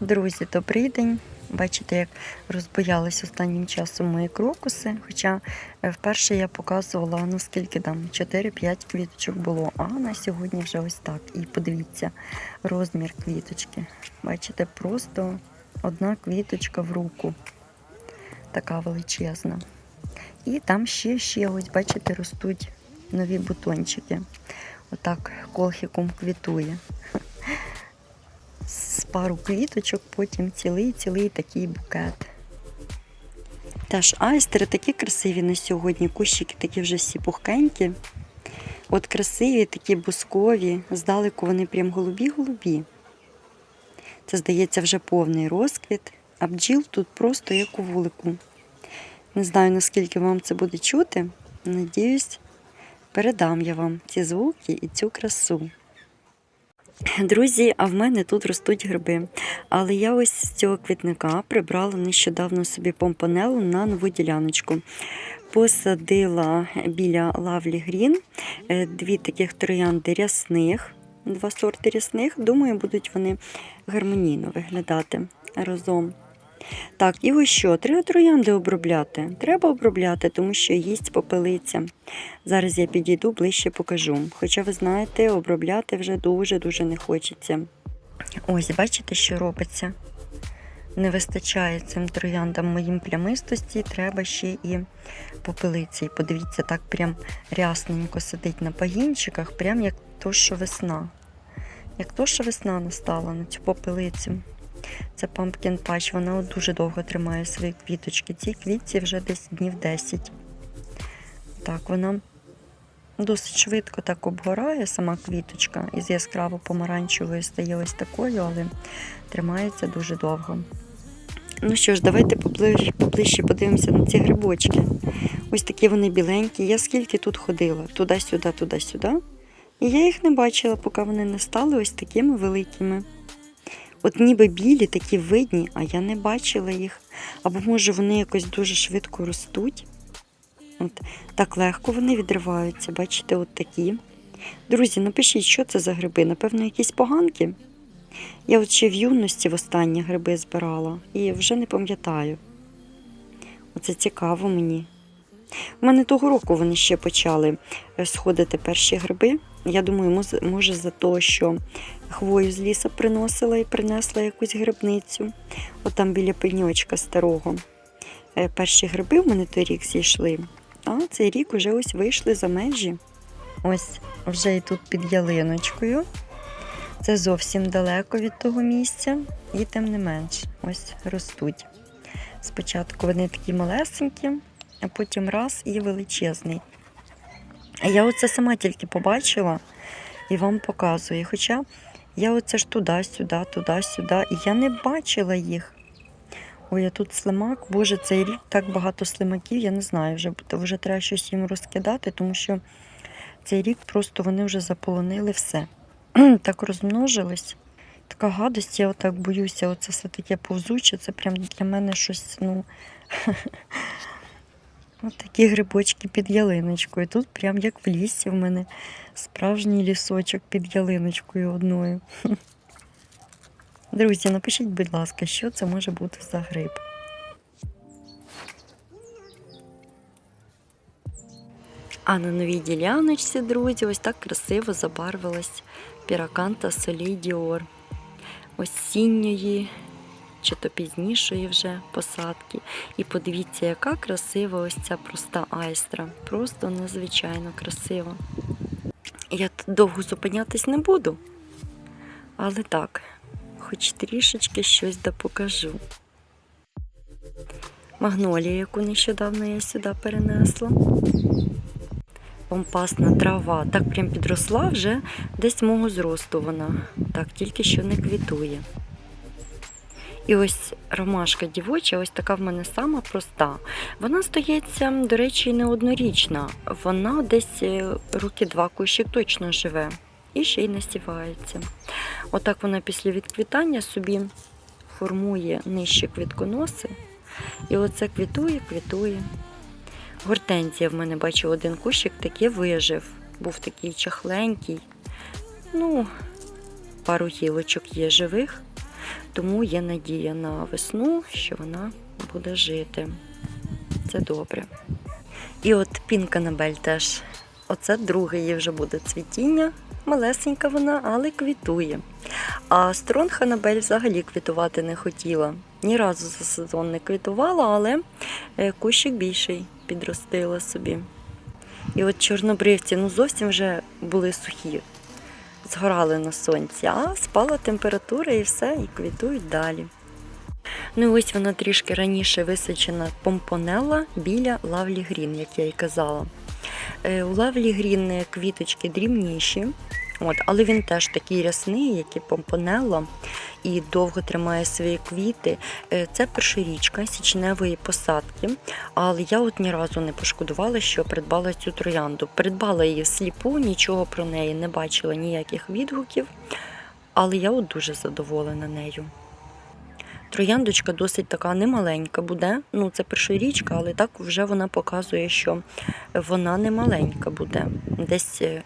Друзі, добрий день. Бачите, як розбоялись останнім часом мої крокуси. Хоча е, вперше я показувала, ну скільки там, 4-5 квіточок було. А на сьогодні вже ось так. І подивіться, розмір квіточки. Бачите, просто одна квіточка в руку. Така величезна. І там ще, ще, ось, бачите, ростуть нові бутончики. Отак колхиком квітує з пару квіточок, потім цілий-цілий такий букет. Теж айстери такі красиві на сьогодні, кущики такі вже всі пухкенькі. От красиві, такі бускові, здалеку вони прям голубі-голубі. Це, здається, вже повний розквіт, а бджіл тут просто як у вулику. Не знаю, наскільки вам це буде чути. Надіюсь, передам я вам ці звуки і цю красу. Друзі, а в мене тут ростуть гриби. Але я ось з цього квітника прибрала нещодавно собі помпонелу на нову діляночку. Посадила біля лавлі грін е, дві таких троянди рясних, два сорти рясних. Думаю, будуть вони гармонійно виглядати разом. Так, і ось що, треба троянди обробляти. Треба обробляти, тому що їсть попелиця. Зараз я підійду ближче покажу. Хоча, ви знаєте, обробляти вже дуже-дуже не хочеться. Ось, бачите, що робиться? Не вистачає цим трояндам моїм плямистості, треба ще і попелиці. Подивіться, так прям рясненько сидить на пагінчиках, прям як то, що весна. Як то, що весна настала на цю попелицю. Це Pumpkin Patch, вона дуже довго тримає свої квіточки. Цій квітці вже десь днів 10. Так, вона досить швидко так обгорає, сама квіточка із яскраво помаранчевої стає ось такою, але тримається дуже довго. Ну що ж, давайте поближче подивимося на ці грибочки. Ось такі вони біленькі. Я скільки тут ходила, туди-сюди, туди-сюди. І я їх не бачила, поки вони не стали ось такими великими. От ніби білі, такі видні, а я не бачила їх. Або може вони якось дуже швидко ростуть. От Так легко вони відриваються, бачите, от такі. Друзі, напишіть, що це за гриби? Напевно, якісь поганки. Я от ще в юності в останні гриби збирала і вже не пам'ятаю. Оце цікаво мені. У мене того року вони ще почали е, сходити перші гриби. Я думаю, може за те, що хвою з лісу приносила і принесла якусь грибницю. От біля пеньочка старого. Е, Перші гриби в мене той рік зійшли, а цей рік уже ось вийшли за межі. Ось вже і тут під ялиночкою. Це зовсім далеко від того місця, і тим не менш, ось ростуть. Спочатку вони такі малесенькі, а потім раз і величезний. А я оце сама тільки побачила і вам показую. Хоча я оце ж туди-сюди, туди-сюди, і я не бачила їх. Ой, а тут слимак, боже, цей рік так багато слимаків, я не знаю, вже, вже треба щось їм розкидати, тому що цей рік просто вони вже заполонили все. так розмножились. Така гадость, я отак боюся, оце все таке повзуче, це прям для мене щось, ну. Ось такі грибочки під ялиночкою. Тут прям як в лісі в мене справжній лісочок під ялиночкою одною. Друзі, напишіть, будь ласка, що це може бути за гриб. А на новій діляночці, друзі, ось так красиво забарвилась піраканта Солій Діор. Осінньої чи то пізнішої вже посадки. І подивіться, яка красива ось ця проста айстра. Просто надзвичайно красива. Я довго зупинятись не буду, але так, хоч трішечки щось да покажу. Магнолія, яку нещодавно я сюди перенесла. Помпасна трава. Так прям підросла вже десь мого зросту вона. Так, тільки що не квітує. І ось ромашка дівоча, ось така в мене сама проста. Вона стається, до речі, не однорічна. Вона десь е, роки два кущик точно живе і ще й насівається. Отак вона після відквітання собі формує нижче квітконоси. І оце квітує, квітує. Гортензія в мене бачу один кущик таки вижив. Був такий чахленький. Ну, пару гілочок є живих. Тому є надія на весну, що вона буде жити. Це добре. І от пінка Набель теж. Оце друге її вже буде цвітіння. Малесенька вона, але квітує. А стронг Анабель взагалі квітувати не хотіла. Ні разу за сезон не квітувала, але е, кущик більший підростила собі. І от чорнобривці ну зовсім вже були сухі, згорали на сонці, а спала температура і все, і квітують далі. Ну і ось вона трішки раніше висаджена помпонела біля Лавлі Грін, як я і казала. Е, У Лавлі Грін квіточки дрібніші, от, але він теж такий рясний, як і помпонелла, і довго тримає свої квіти. Е, Це першорічка січневої посадки, але я от ні разу не пошкодувала, що придбала цю троянду. Придбала її всліпу, нічого про неї не бачила, ніяких відгуків, але я от дуже задоволена нею. Трояндочка досить така немаленька буде. Ну, це першорічка, але так вже вона показує, що вона не маленька буде. Десь е,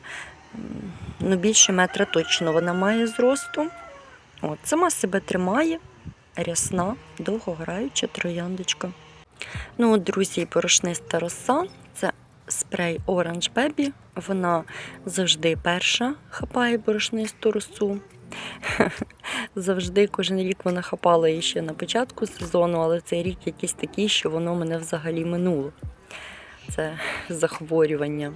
ну, більше метра точно вона має зросту. От, сама себе тримає, рясна, довгограюча трояндочка. Ну, от, друзі, порошниста роса це спрей Orange Baby. Вона завжди перша хапає борошнисту росу. Завжди кожен рік вона хапала її ще на початку сезону, але цей рік якийсь такий, що воно мене взагалі минуло. Це захворювання.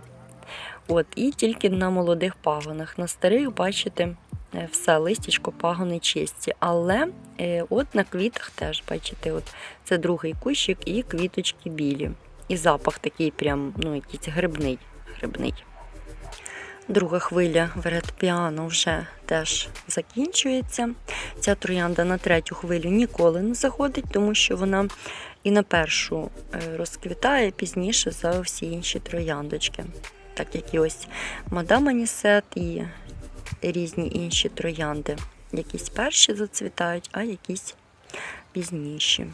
От, і тільки на молодих пагонах. На старих, бачите, е, все, листячко, пагони чисті. Але е, от на квітах теж, бачите, от це другий кущик і квіточки білі. І запах такий прям, ну, якийсь грибний. грибний. Друга хвиля верет-піано вже теж закінчується. Ця троянда на третю хвилю ніколи не заходить, тому що вона і на першу е, розквітає пізніше за всі інші трояндочки. Так як і ось мадам Анісет і різні інші троянди. Якісь перші зацвітають, а якісь пізніші.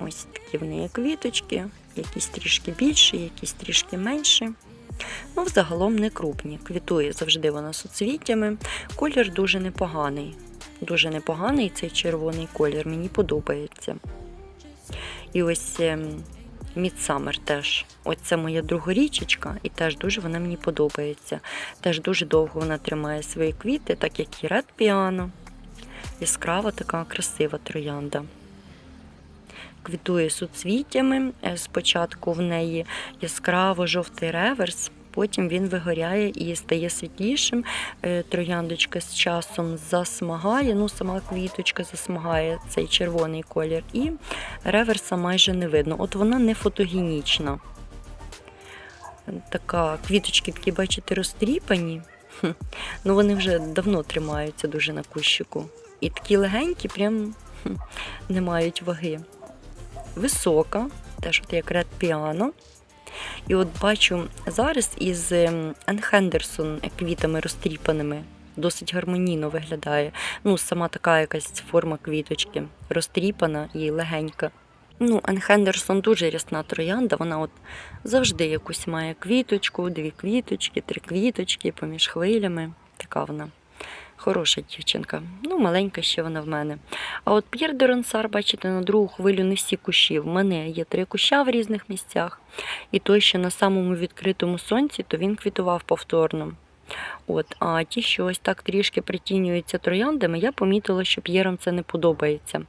Ось такі в неї квіточки, якісь трішки більші, якісь трішки менші. Ну, взагалом не крупні. Квітує завжди вона суцвіттями. Колір дуже непоганий. Дуже непоганий цей червоний колір, мені подобається. І ось Мідсамер теж. Ось це моя другорічечка, і теж дуже вона мені подобається. Теж дуже довго вона тримає свої квіти, так як і Ред Піано. Яскрава така красива троянда. Квітує суцвіттями. Е, Спочатку в неї яскраво жовтий реверс, потім він вигоряє і стає світлішим. Е, Трояндочка з часом засмагає, ну сама квіточка засмагає цей червоний колір, і реверса майже не видно. От вона не фотогенічна. Така квіточки такі, бачите, розтріпані. Ну вони вже давно тримаються дуже на кущику. І такі легенькі, прям не мають ваги. Висока, теж от як Ред Піано. І от бачу зараз із Ен Хендерсон квітами розтріпаними. Досить гармонійно виглядає. Ну, сама така якась форма квіточки, розтріпана і легенька. Ну, Ен дуже рясна троянда, вона от завжди якусь має квіточку, дві квіточки, три квіточки поміж хвилями. Така вона хороша дівчинка. Ну, маленька ще вона в мене. А от П'єр де Ронсар, бачите, на другу хвилю не всі кущі. В мене є три куща в різних місцях. І той, що на самому відкритому сонці, то він квітував повторно. От, а ті, що ось так трішки притінюються трояндами, я помітила, що П'єрам це не подобається.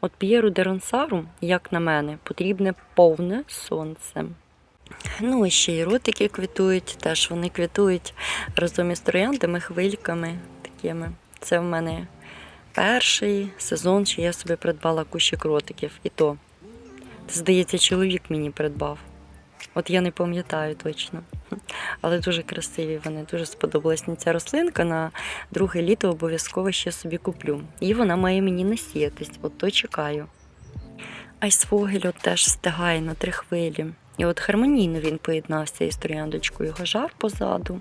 От П'єру де Ронсару, як на мене, потрібне повне сонце. Ну, і ще й ротики квітують, теж вони квітують разом із трояндами, хвильками такими. Це в мене перший сезон, що я собі придбала кущик ротиків. І то, здається, чоловік мені придбав. От я не пам'ятаю точно. Але дуже красиві вони, дуже сподобалась мені ця рослинка. На друге літо обов'язково ще собі куплю. І вона має мені насіятись, от то чекаю. Айсфогель от теж стигає на три хвилі. І от гармонійно він поєднався із трояндочкою його жар позаду.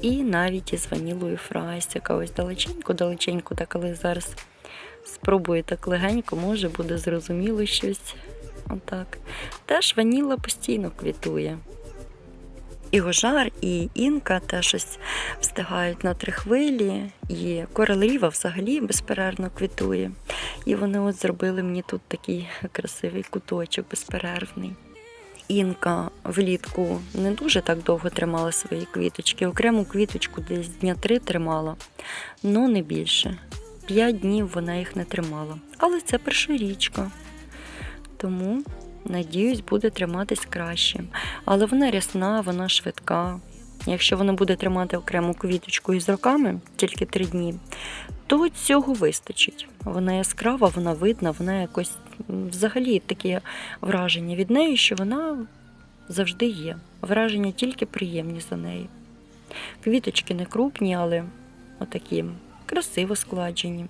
І навіть із ванілою фрайс, ось далеченько-далеченько, так але зараз спробую так легенько, може буде зрозуміло щось. Отак. Теж ваніла постійно квітує. І гожар, і інка теж ось встигають на три хвилі, і коралріва взагалі безперервно квітує. І вони от зробили мені тут такий красивий куточок безперервний. Інка влітку не дуже так довго тримала свої квіточки. Окрему квіточку десь дня три тримала, ну не більше. П'ять днів вона їх не тримала. Але це першорічка. Тому, надіюсь, буде триматись краще. Але вона рясна, вона швидка. Якщо вона буде тримати окрему квіточку із роками, тільки три дні, то цього вистачить. Вона яскрава, вона видна, вона якось взагалі таке враження від неї, що вона завжди є. Враження тільки приємні за неї. Квіточки не крупні, але отакі красиво складжені.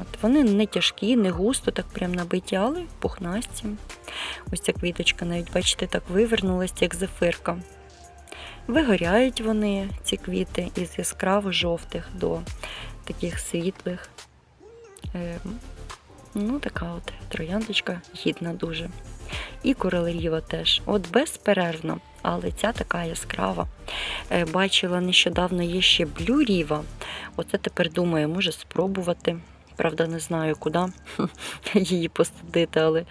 От, вони не тяжкі, не густо, так прям набиті, але пухнасті. Ось ця квіточка навіть, бачите, так вивернулася, як зефирка. Вигоряють вони, ці квіти, із яскраво-жовтих до таких світлих. Ну, така от трояндочка гідна дуже. І коралеріва теж. От безперервно, але ця така яскрава. Е, бачила нещодавно є ще блюріва. Оце тепер думаю, може спробувати. Правда, не знаю, куди її посадити, але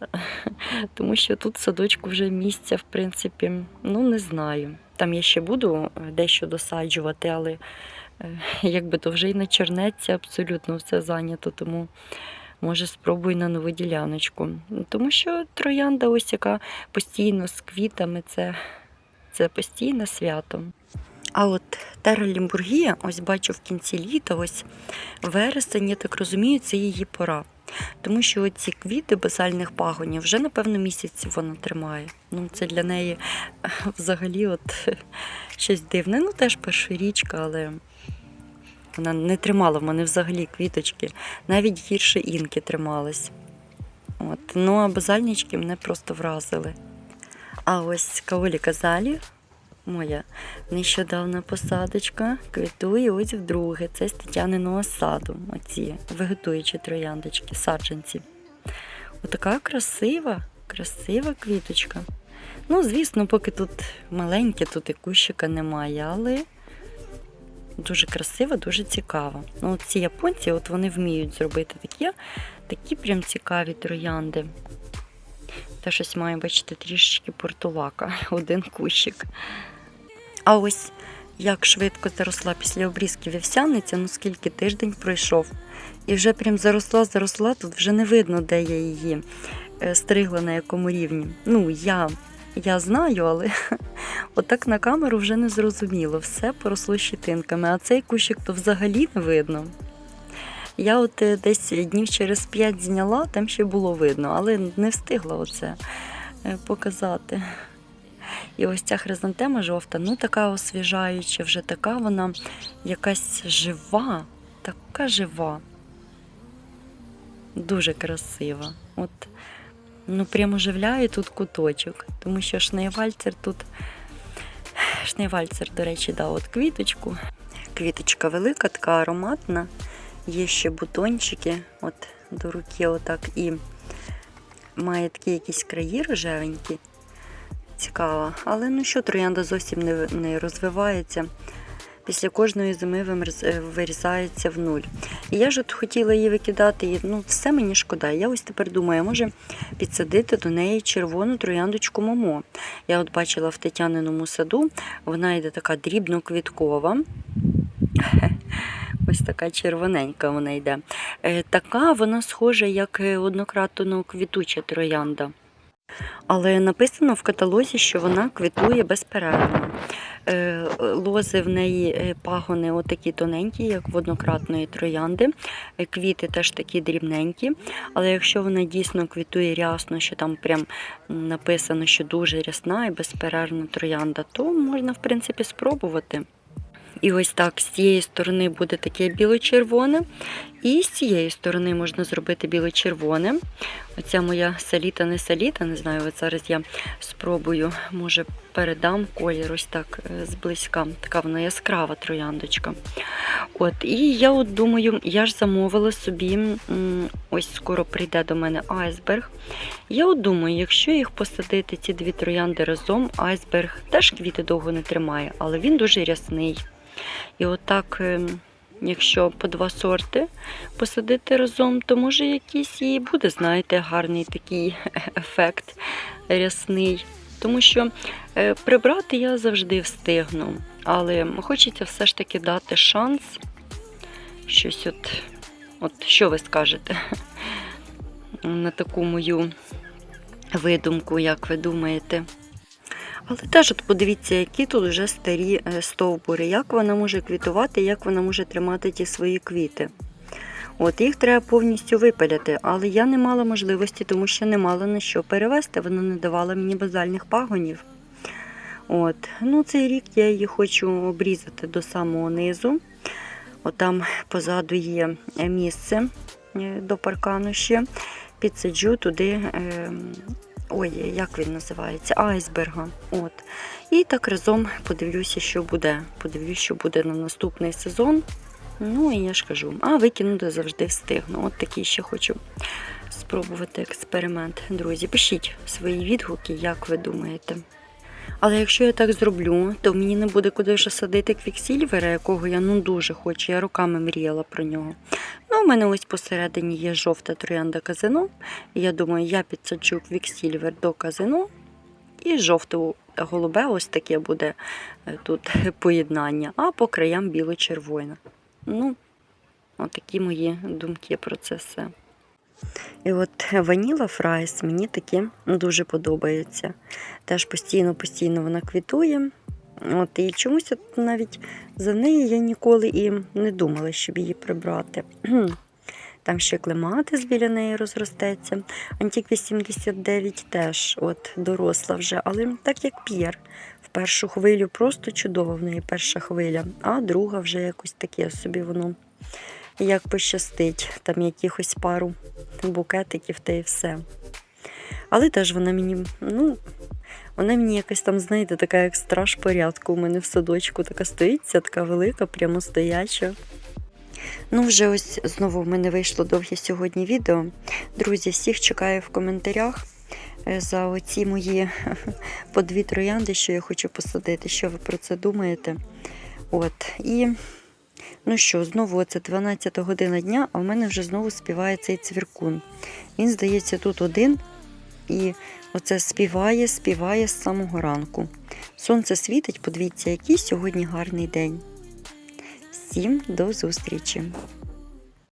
тому що тут в садочку вже місця, в принципі, ну не знаю. Там я ще буду е, дещо досаджувати, але е, якби то вже й не чернеться, абсолютно все зайнято, тому може спробую на нову діляночку. Тому що троянда, ось яка постійно з квітами, це, це постійне свято. А от Терра Лімбургія, ось бачу в кінці літа, ось вересень, я так розумію, це її пора. Тому що ці квіти базальних пагонів вже, напевно, місяць вона тримає. Ну, це для неї е, взагалі от щось дивне. Ну, теж першорічка, але вона не тримала в мене взагалі квіточки. Навіть гірше інки тримались. От. Ну, а базальнички мене просто вразили. А ось Каолі Казалі, моя нещодавна посадочка, квітує ось вдруге. Це з Тетяниного саду. Оці вегетуючі трояндочки, саджанці. Отака красива, красива квіточка. Ну, звісно, поки тут маленьке, тут і кущика немає, але дуже красива, дуже цікава. Ну, ці японці, от вони вміють зробити такі, такі прям цікаві троянди. Та щось має, бачите, трішечки портулака, один кущик. А ось як швидко заросла після обрізки вівсяниця, ну скільки тиждень пройшов. І вже прям заросла, заросла, тут вже не видно, де я її е, стригла на якому рівні. Ну, я, я знаю, але отак на камеру вже не зрозуміло. Все поросло щитинками, а цей кущик то взагалі не видно. Я от е, десь днів через п'ять зняла, там ще було видно, але не встигла оце е, показати. І ось ця хризантема жовта, ну така освіжаюча, вже така вона якась жива, така жива. Дуже красива. От, ну прямо оживляє тут куточок, тому що шнейвальцер тут. Шнейвальцер, до речі, дав от квіточку. Квіточка велика, така ароматна. Є ще бутончики от до руки, отак, і має такі якісь краї рожевенькі. Цікаво. Але ну що, троянда зовсім не, не розвивається. Після кожної зими е, вирізається в нуль. І я ж от хотіла її викидати, і ну все мені шкода. Я ось тепер думаю, може підсадити до неї червону трояндочку Момо. Я от бачила в Тетяниному саду, вона йде така дрібно-квіткова. Ось така червоненька вона йде. Е, Така вона схожа, як е, однократно квітуча троянда. Але написано в каталозі, що вона квітує безперервно. Е, Лози в неї е, пагони отакі тоненькі, як в однократної троянди. Е, Квіти теж такі дрібненькі. Але якщо вона дійсно квітує рясно, що там прям написано, що дуже рясна і безперервна троянда, то можна, в принципі, спробувати. І ось так з цієї сторони буде таке біло-червоне. І з цієї сторони можна зробити біло-червоне. Оця моя саліта, не саліта, не знаю, от зараз я спробую, може, передам колір ось так е, зблизька. Така вона яскрава трояндочка. От, І я от думаю, я ж замовила собі, ось скоро прийде до мене айсберг. Я от думаю, якщо їх посадити, ці дві троянди разом, айсберг теж квіти довго не тримає, але він дуже рясний. І отак, ем, якщо по два сорти посадити разом, то може якийсь і буде, знаєте, гарний такий ефект рясний. Тому що е, прибрати я завжди встигну, але хочеться все ж таки дати шанс. Щось от, от що ви скажете на таку мою видумку, як ви думаєте? Але теж от подивіться, які тут вже старі е, стовбури, як вона може квітувати, як вона може тримати ті свої квіти. От Їх треба повністю випиляти, але я не мала можливості, тому що не мала на що перевести. Вона не давала мені базальних пагонів. От. Ну, Цей рік я її хочу обрізати до самого низу. От там позаду є місце е, до паркану ще. Підсаджу туди. Ой, як він називається? Айсберга. От. І так разом подивлюся, що буде. Подивлюся, що буде на наступний сезон. Ну і я ж кажу, а викинути завжди встигну. От такий ще хочу спробувати експеримент. Друзі, пишіть свої відгуки, як ви думаєте. Але якщо я так зроблю, то мені не буде куди вже садити квіксільвера, якого я ну дуже хочу. Я роками мріяла про нього. Ну, у мене ось посередині є жовта троянда казино. І я думаю, я підсаджу квіксільвер до казино і жовту голубе, ось таке буде е, тут поєднання, а по краям біло-червоне. Ну, отакі мої думки про це все. І от ваніла фрайс мені таки дуже подобається. Теж постійно-постійно вона квітує. От, І чомусь от навіть за неї я ніколи і не думала, щоб її прибрати. Там ще клематис біля неї розростеться. Антік 89 теж от доросла вже, але так як п'єр. В першу хвилю просто чудова в неї перша хвиля, а друга вже якось таке собі воно як пощастить. Там якихось пару букетиків та і все. Але теж вона мені, ну, вона мені якась там, знаєте, така як страж порядку. У мене в садочку така стоїться, така велика, прямо стояча. Ну, вже ось знову в мене вийшло довге сьогодні відео. Друзі, всіх чекаю в коментарях е, за оці мої по дві троянди, що я хочу посадити. Що ви про це думаєте? От. І ну що, знову це 12 година дня, а в мене вже знову співає цей цвіркун. Він, здається, тут один. І оце співає, співає з самого ранку. Сонце світить, подивіться, який сьогодні гарний день. Всім до зустрічі!